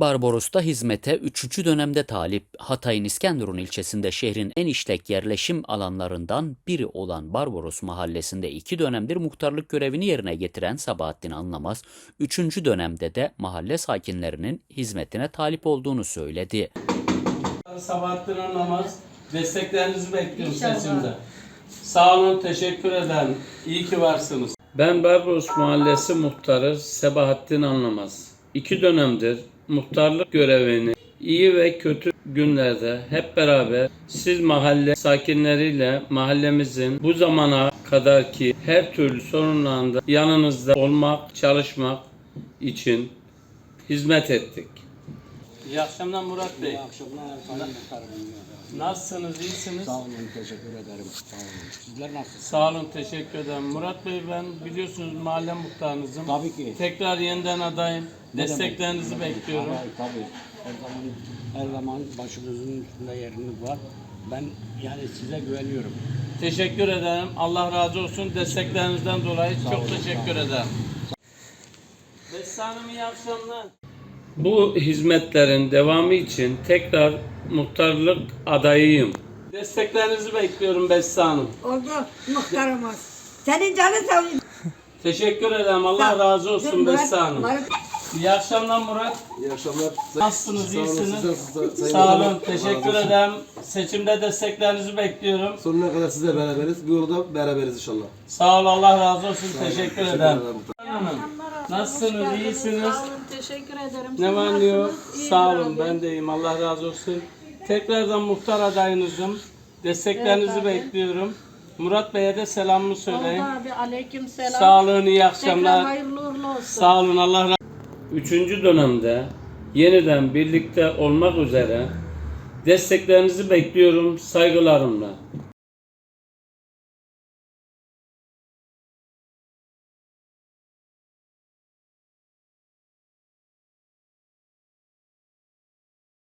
Barbaros'ta hizmete 3. dönemde talip Hatay'ın İskenderun ilçesinde şehrin en işlek yerleşim alanlarından biri olan Barbaros mahallesinde 2 dönemdir muhtarlık görevini yerine getiren Sabahattin Anlamaz, 3. dönemde de mahalle sakinlerinin hizmetine talip olduğunu söyledi. Sabahattin Anlamaz. Desteklerinizi bekliyorum seçimde. Sağ olun, teşekkür ederim. İyi ki varsınız. Ben Barbaros Mahallesi muhtarı Sebahattin Anlamaz. İki dönemdir muhtarlık görevini iyi ve kötü günlerde hep beraber siz mahalle sakinleriyle mahallemizin bu zamana kadar ki her türlü sorunlarında yanınızda olmak, çalışmak için hizmet ettik. İyi akşamlar Murat Bey. İyi akşamlar Sayın Muhtarım. Nasılsınız, iyisiniz? Sağ olun, teşekkür ederim. Sağ olun. Sizler nasılsınız? Sağ olun, teşekkür ederim. Murat Bey ben biliyorsunuz mahalle muhtarınızım. Tabii ki. Tekrar yeniden adayım. Ne Desteklerinizi demek, bekliyorum. Tabii, tabii. Her zaman, her zaman başımızın üstünde yeriniz var. Ben yani size güveniyorum. Teşekkür ederim. Allah razı olsun desteklerinizden dolayı çok olun, teşekkür ederim. Beste Hanım iyi akşamlar. Bu hizmetlerin devamı için tekrar muhtarlık adayıyım. Desteklerinizi bekliyorum Beste Hanım. Oldu muhtarımız. Senin canın sağ olsun. Teşekkür ederim. Allah razı olsun Beste Hanım. İyi akşamlar Murat. İyi akşamlar. Nasılsınız? Sağ olun, iyisiniz? Sayın Sağ olun. Teşekkür ederim. Seçimde desteklerinizi bekliyorum. Sonuna kadar sizle beraberiz. Bu yolda beraberiz inşallah. Sağ ol. Allah razı olsun. Teşekkür ederim. ederim. Hoş Nasılsınız? İyisiniz? Teşekkür ederim. Ne var ne yok? nasılsınız? Sağ olun. abi. Ben de iyiyim. Allah razı olsun. Tekrardan muhtar adayınızım. Desteklerinizi Evet abi. bekliyorum. Murat Bey'e de selamımı söyleyin. Oldu abi. Aleyküm selam. Sağ olun. iyi Tekrar akşamlar. hayırlı uğurlu olsun. Sağ olun. Allah razı Üçüncü dönemde yeniden birlikte olmak üzere desteklerinizi bekliyorum saygılarımla.